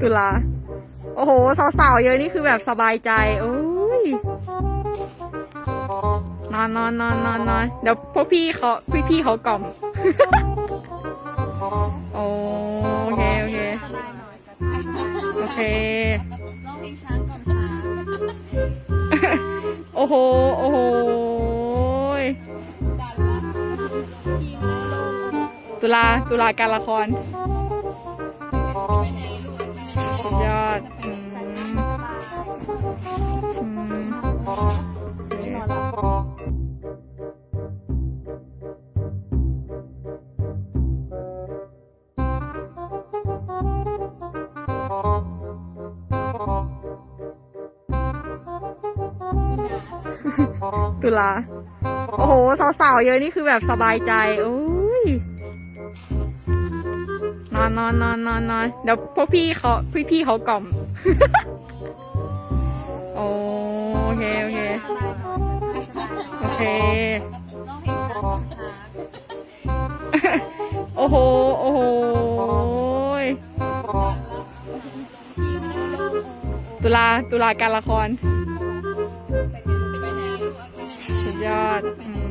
ตุลา โอ้โห สาวๆ เยอะนี่คือแบบสบายใจ โอ้ย นอนนอนนอนนอนนอนเดี๋ยวพวกพี่เขาพี่พี่เขากล่อม โอเค โอเค โอเค ร้องเพลงช้างก่อนช้างโอ้โห โอ้โห ดันละพี่มาลงตุลาตุลาการละคร ยอดอืมอืมตุลา โอ้โห สาวๆ เยอะนี่คือแบบสบายใจ โอ้ อนนอนนอนนอนนอนเดี๋ยวพวกพี่เขาพี่พี่เขากล่อม โอเคโอเคโอเค โอ้โห โอ้โห ตุลาตุลาการละคร สุดยอดอ